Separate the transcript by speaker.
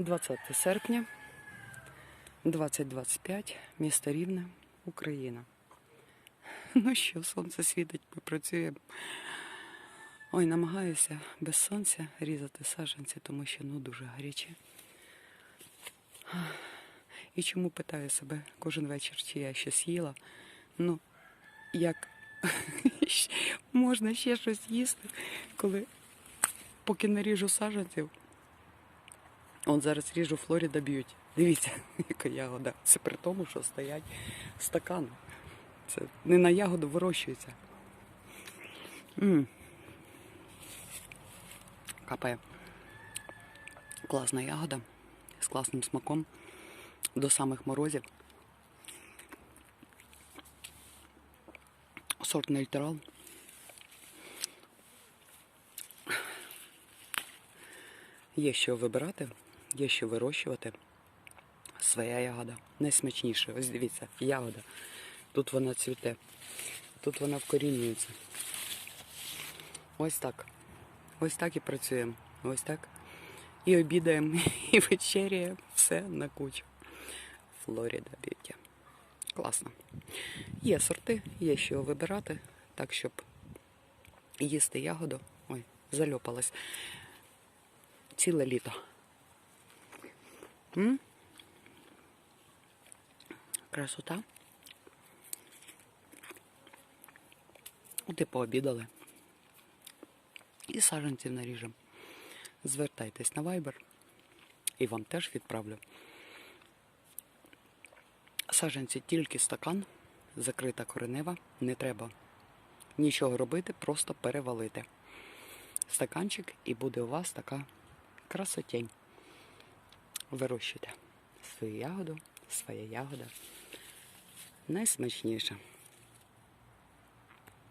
Speaker 1: 20 серпня 2025, місто Рівне, Україна. Ну що, сонце світить, ми працюємо. Ой, намагаюся без сонця різати саджанці, тому що ну дуже гаряче. І чому питаю себе кожен вечір, чи я щось їла? Ну, як можна ще щось їсти, коли поки не ріжу саджанців. От зараз ріжу Флоріда б'ють. Дивіться, яка ягода. Це при тому, що стоять стакани. Це не на ягоду вирощується. м Капає. Класна ягода з класним смаком до самих морозів. Сорт нейтрал. Є що вибирати, є що вирощувати. Своя ягода. Найсмачніше. Ось дивіться, ягода. Тут вона цвіте, тут вона вкорінюється. Ось так. Ось так і працюємо. Ось так. І обідаємо, і вечеряємо. Все на кучу. Флоріда б'юті. Класно. Є сорти, є що вибирати, так щоб їсти ягоду. Ой, зальопалась. Ціле літо. М? Красота. От і пообідали. І саджанців наріжемо. Звертайтесь на Viber і вам теж відправлю. Саджанці тільки стакан, закрита коренева, не треба нічого робити, просто перевалити. Стаканчик і буде у вас така красотень. Вирощуйте свою ягоду, своя ягода. Найсмачніша.